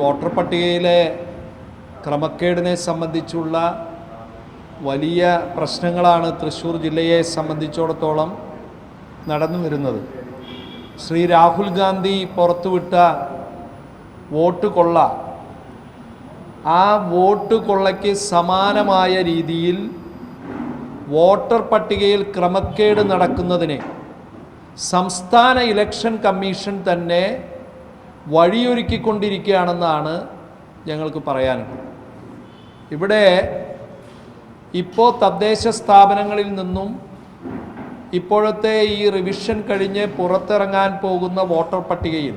Voter പട്ടികയിലെ ക്രമക്കേടിനെ സംബന്ധിച്ചുള്ള വലിയ പ്രശ്നങ്ങളാണ് തൃശ്ശൂർ ജില്ലയെ സംബന്ധിച്ചിടത്തോളം നടന്നു വരുന്നത്. ശ്രീ രാഹുൽ ഗാന്ധി പുറത്തുവിട്ട വോട്ട് കൊള്ള ആ വോട്ട് കൊള്ളയ്ക്ക് സമാനമായ രീതിയിൽ വോട്ടർ പട്ടികയിൽ ക്രമക്കേട് നടക്കുന്നതിനെ സംസ്ഥാന ഇലക്ഷൻ കമ്മീഷൻ തന്നെ വഴിയൊരുക്കിക്കൊണ്ടിരിക്കുകയാണെന്നാണ് ഞങ്ങൾക്ക് പറയാനുള്ളത്. ഇവിടെ ഇപ്പോൾ തദ്ദേശ സ്ഥാപനങ്ങളിൽ നിന്നും ഇപ്പോഴത്തെ ഈ റിവിഷൻ കഴിഞ്ഞ് പുറത്തിറങ്ങാൻ പോകുന്ന വോട്ടർ പട്ടികയിൽ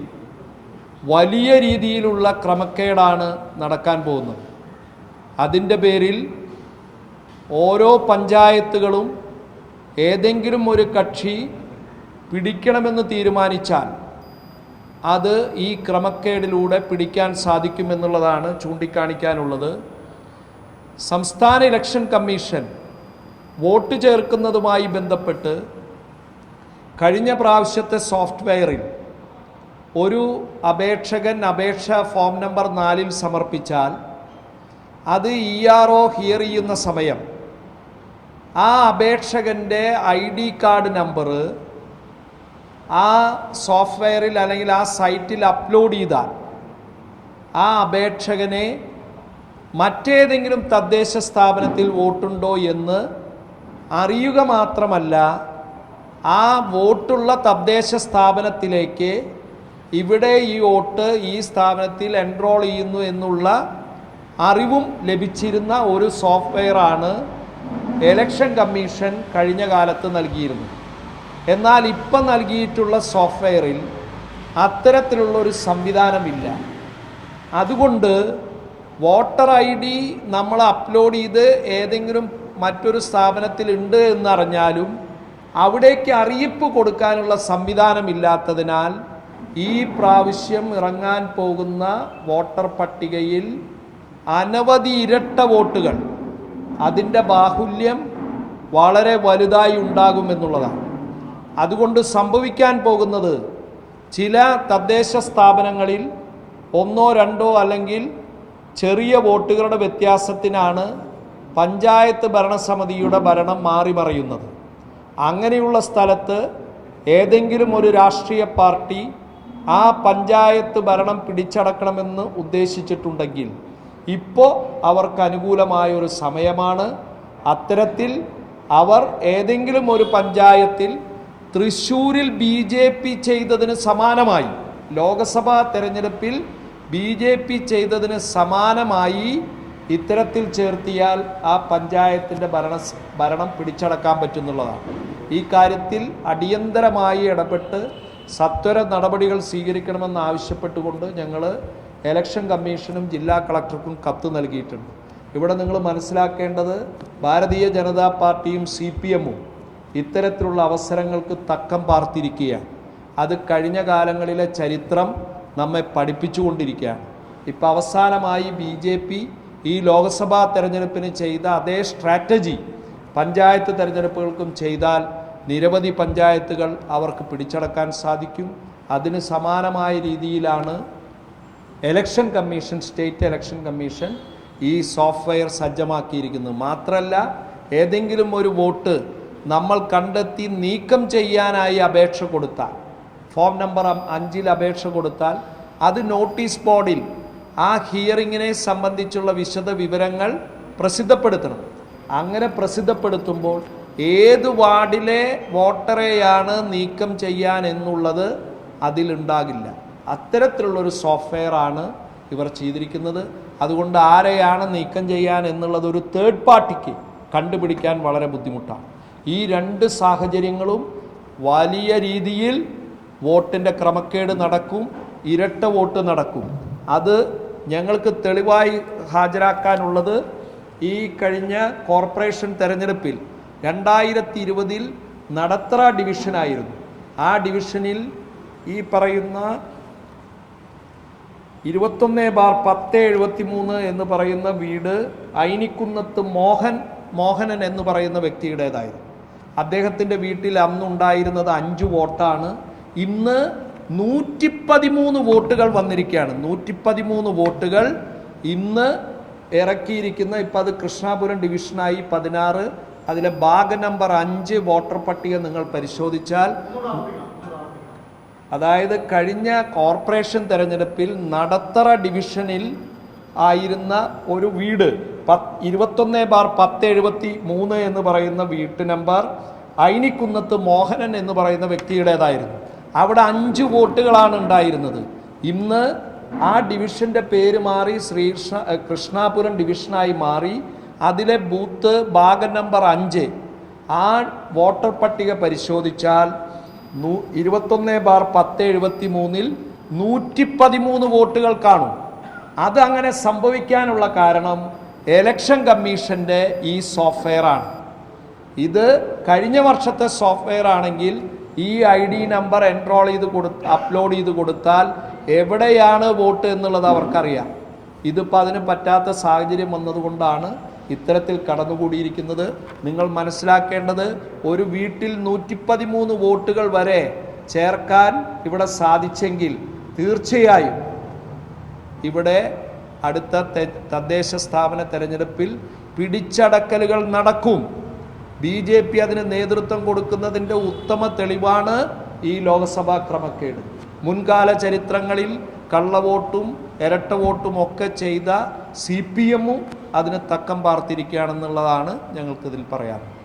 വലിയ രീതിയിലുള്ള ക്രമക്കേടാണ് നടക്കാൻ പോകുന്നത്. അതിന്റെ പേരിൽ ഓരോ പഞ്ചായത്തുകളും ഏതെങ്കിലും ഒരു കക്ഷി പിടിക്കണമെന്ന് തീരുമാനിച്ചാൽ അത് ഈ ക്രമക്കേടിലൂടെ പിടിക്കാൻ സാധിക്കുമെന്നുള്ളതാണ് ചൂണ്ടിക്കാണിക്കാനുള്ളത്. സംസ്ഥാന ഇലക്ഷൻ കമ്മീഷൻ വോട്ട് ചേർക്കുന്നതുമായി ബന്ധപ്പെട്ട് കഴിഞ്ഞ പ്രാവശ്യത്തെ സോഫ്റ്റ്വെയറിൽ ഒരു അപേക്ഷകൻ അപേക്ഷ ഫോം നമ്പർ നാലിൽ സമർപ്പിച്ചാൽ അത് ഇ ആർ ഒ ഹിയർ ചെയ്യുന്ന സമയം ആ അപേക്ഷകന്റെ ഐ ഡി കാർഡ് നമ്പർ ആ സോഫ്റ്റ്വെയറിൽ അല്ലെങ്കിൽ ആ സൈറ്റിൽ അപ്ലോഡ് ചെയ്താൽ ആ അപേക്ഷകനെ മറ്റേതെങ്കിലും തദ്ദേശ സ്ഥാപനത്തിൽ വോട്ടുണ്ടോ എന്ന് അറിയുക മാത്രമല്ല ആ വോട്ടുള്ള തദ്ദേശ സ്ഥാപനത്തിലേക്ക് ഇവിടെ ഈ വോട്ട് ഈ സ്ഥാപനത്തിൽ എൻറോൾ ചെയ്യുന്നു എന്നുള്ള അറിവും ലഭിച്ചിരുന്ന ഒരു സോഫ്റ്റ്വെയറാണ് എലക്ഷൻ കമ്മീഷൻ കഴിഞ്ഞ കാലത്ത് നൽകിയിരുന്നത്. എന്നാൽ ഇപ്പം നൽകിയിട്ടുള്ള സോഫ്റ്റ്വെയറിൽ അത്തരത്തിലുള്ള ഒരു സംവിധാനമില്ല. അതുകൊണ്ട് വോട്ടർ ഐ ഡി നമ്മൾ അപ്ലോഡ് ചെയ്ത് ഏതെങ്കിലും മറ്റൊരു സ്ഥാപനത്തിൽ ഉണ്ട് എന്നറിഞ്ഞാലും അവിടേക്ക് അറിയിപ്പ് കൊടുക്കാനുള്ള സംവിധാനമില്ലാത്തതിനാൽ ഈ പ്രാവശ്യം ഇറങ്ങാൻ പോകുന്ന വോട്ടർ പട്ടികയിൽ അനവധി ഇരട്ട വോട്ടുകൾ. അതിന്റെ ബാഹുല്യം വളരെ വലുതായി ഉണ്ടാകുമെന്നുള്ളതാണ്. അതുകൊണ്ട് സംഭവിക്കാൻ പോകുന്നത് ചില തദ്ദേശ സ്ഥാപനങ്ങളിൽ ഒന്നോ രണ്ടോ അല്ലെങ്കിൽ ചെറിയ വോട്ടുകളുടെ വ്യത്യാസത്തിനാണ് പഞ്ചായത്ത് ഭരണസമിതിയുടെ ഭരണം മാറി മറിയുന്നത്. അങ്ങനെയുള്ള സ്ഥലത്ത് ഏതെങ്കിലും ഒരു രാഷ്ട്രീയ പാർട്ടി ആ പഞ്ചായത്ത് ഭരണം പിടിച്ചടക്കണമെന്ന് ഉദ്ദേശിച്ചിട്ടുണ്ടെങ്കിൽ ഇപ്പോൾ അവർക്ക് അനുകൂലമായ ഒരു സമയമാണ്. അത്തരത്തിൽ അവർ ഏതെങ്കിലും ഒരു പഞ്ചായത്തിൽ തൃശ്ശൂരിൽ ബി ജെ പി ചെയ്തതിന് സമാനമായി. ലോകസഭാ തെരഞ്ഞെടുപ്പിൽ ബി ജെ പി ചെയ്തതിന് സമാനമായി ഇത്തരത്തിൽ ചേർത്തിയാൽ ആ പഞ്ചായത്തിന്റെ ഭരണ ഭരണം പിടിച്ചടക്കാൻ പറ്റുന്നുള്ളതാണ്. ഈ കാര്യത്തിൽ അടിയന്തരമായി ഇടപെട്ട് സത്വര നടപടികൾ സ്വീകരിക്കണമെന്ന് ആവശ്യപ്പെട്ടുകൊണ്ട് ഞങ്ങൾ എലക്ഷൻ കമ്മീഷനും ജില്ലാ കളക്ടർക്കും കത്ത് നൽകിയിട്ടുണ്ട്. ഇവിടെ നിങ്ങൾ മനസ്സിലാക്കേണ്ടത് ഭാരതീയ ജനതാ പാർട്ടിയും സി പി എമ്മും ഇത്തരത്തിലുള്ള അവസരങ്ങൾക്ക് തക്കം പാർത്തിരിക്കുകയാണ്. അത് കഴിഞ്ഞ കാലങ്ങളിലെ ചരിത്രം നമ്മെ പഠിപ്പിച്ചുകൊണ്ടിരിക്കുകയാണ്. ഇപ്പം അവസാനമായി ബി ജെ പി ഈ ലോക്സഭാ തെരഞ്ഞെടുപ്പിന് ചെയ്ത അതേ സ്ട്രാറ്റജി പഞ്ചായത്ത് തെരഞ്ഞെടുപ്പുകൾക്കും ചെയ്താൽ നിരവധി പഞ്ചായത്തുകൾ അവർക്ക് പിടിച്ചടക്കാൻ സാധിക്കും. അതിന് സമാനമായ രീതിയിലാണ് election commission state election commission ഈ സോഫ്റ്റ്വെയർ സജ്ജമാക്കിയിരിക്കുന്നത്. മാത്രമല്ല ഏതെങ്കിലും ഒരു വോട്ട് നമ്മൾ കണ്ടെത്തി നീക്കം ചെയ്യാനായി അപേക്ഷ കൊടുത്താൽ ഫോം നമ്പർ അഞ്ചിൽ അപേക്ഷ കൊടുത്താൽ അത് നോട്ടീസ് ബോർഡിൽ ആ ഹിയറിങ്ങിനെ സംബന്ധിച്ചുള്ള വിശദ വിവരങ്ങൾ പ്രസിദ്ധപ്പെടുത്തണം. അങ്ങനെ പ്രസിദ്ധപ്പെടുത്തുമ്പോൾ ഏത് വാർഡിലെ വോട്ടറെയാണ് നീക്കം ചെയ്യാൻ എന്നുള്ളത് അതിലുണ്ടാകില്ല അത്തരത്തിലുള്ളൊരു സോഫ്റ്റ്വെയർ ആണ് ഇവർ ചെയ്തിരിക്കുന്നത്. അതുകൊണ്ട് ആരെയാണ് നീക്കം ചെയ്യാൻ എന്നുള്ളത് ഒരു തേർഡ് പാർട്ടിക്ക് കണ്ടുപിടിക്കാൻ വളരെ ബുദ്ധിമുട്ടാണ്. ഈ രണ്ട് സാഹചര്യങ്ങളും വലിയ രീതിയിൽ വോട്ടിന്റെ ക്രമക്കേട് നടക്കും ഇരട്ട വോട്ട് നടക്കും. അത് ഞങ്ങൾക്ക് തെളിവായി ഹാജരാക്കാനുള്ളത് ഈ കഴിഞ്ഞ കോർപ്പറേഷൻ തെരഞ്ഞെടുപ്പിൽ രണ്ടായിരത്തി ഇരുപതിൽ നടത്തറ ഡിവിഷനായിരുന്നു. ആ ഡിവിഷനിൽ ഈ പറയുന്ന ഇരുപത്തൊന്ന് ബാർ പത്ത് എഴുപത്തി മൂന്ന് എന്ന് പറയുന്ന വീട് ഐനിക്കുന്നത്ത് മോഹൻ മോഹനൻ എന്ന് പറയുന്ന വ്യക്തിയുടേതായിരുന്നു. അദ്ദേഹത്തിന്റെ വീട്ടിൽ അന്നുണ്ടായിരുന്നത് അഞ്ച് വോട്ടാണ്. ഇന്ന് നൂറ്റി പതിമൂന്ന് വോട്ടുകൾ വന്നിരിക്കുകയാണ്. നൂറ്റി പതിമൂന്ന് വോട്ടുകൾ ഇന്ന് ഇറക്കിയിരിക്കുന്ന ഇപ്പം അത് കൃഷ്ണാപുരം ഡിവിഷനായി പതിനാറ്. അതിലെ ഭാഗ നമ്പർ അഞ്ച് വോട്ടർ പട്ടിക നിങ്ങൾ പരിശോധിച്ചാൽ അതായത് കഴിഞ്ഞ കോർപ്പറേഷൻ തെരഞ്ഞെടുപ്പിൽ നടത്തറ ഡിവിഷനിൽ ആയിരുന്ന ഒരു വീട് പത്ത് ഇരുപത്തൊന്ന് ബാർ പത്ത് എഴുപത്തി മൂന്ന് എന്ന് പറയുന്ന വീട്ട് നമ്പർ ഐനിക്കുന്നത്ത് മോഹനൻ എന്ന് പറയുന്ന വ്യക്തിയുടേതായിരുന്നു. അവിടെ അഞ്ച് വോട്ടുകളാണ് ഉണ്ടായിരുന്നത്. ഇന്ന് ആ ഡിവിഷന്റെ പേര് മാറി ശ്രീകൃഷ്ണ കൃഷ്ണാപുരം ഡിവിഷനായി മാറി. അതിലെ ബൂത്ത് ഭാഗം നമ്പർ അഞ്ച്. ആ വോട്ടർ പട്ടിക പരിശോധിച്ചാൽ നൂ ഇരുപത്തൊന്ന് ബാർ പത്ത് എഴുപത്തി മൂന്നിൽ നൂറ്റി പതിമൂന്ന് വോട്ടുകൾ കാണും. അത് അങ്ങനെ സംഭവിക്കാനുള്ള കാരണം എലക്ഷൻ കമ്മീഷന്റെ ഈ സോഫ്റ്റ്വെയർ ആണ്. ഇത് കഴിഞ്ഞ വർഷത്തെ സോഫ്റ്റ്വെയർ ആണെങ്കിൽ ഈ ഐ ഡി നമ്പർ എൻറോൾ ചെയ്ത് കൊടു അപ്ലോഡ് ചെയ്ത് കൊടുത്താൽ എവിടെയാണ് വോട്ട് എന്നുള്ളത് അവർക്കറിയാം. ഇതിപ്പോൾ അതിന് പറ്റാത്ത സാഹചര്യം വന്നതുകൊണ്ടാണ് ഇത്തരത്തിൽ കടന്നുകൂടിയിരിക്കുന്നത്. നിങ്ങൾ മനസ്സിലാക്കേണ്ടത് ഒരു വീട്ടിൽ നൂറ്റി പതിമൂന്ന് വോട്ടുകൾ വരെ ചേർക്കാൻ ഇവിടെ സാധിച്ചെങ്കിൽ തീർച്ചയായും ഇവിടെ അടുത്ത തദ്ദേശ സ്ഥാപന തെരഞ്ഞെടുപ്പിൽ പിടിച്ചടക്കലുകൾ നടക്കും. ബി ജെ പി അതിന് നേതൃത്വം കൊടുക്കുന്നതിന്റെ ഉത്തമ തെളിവാണ് ഈ ലോക്സഭാ ക്രമക്കേട്. മുൻകാല ചരിത്രങ്ങളിൽ കള്ളവോട്ടും ഇരട്ട വോട്ടും ഒക്കെ ചെയ്ത സി പി എമ്മും അതിന് തക്കം പാർത്തിരിക്കുകയാണെന്നുള്ളതാണ് ഞങ്ങൾക്കിതിൽ പറയാനുള്ളത്.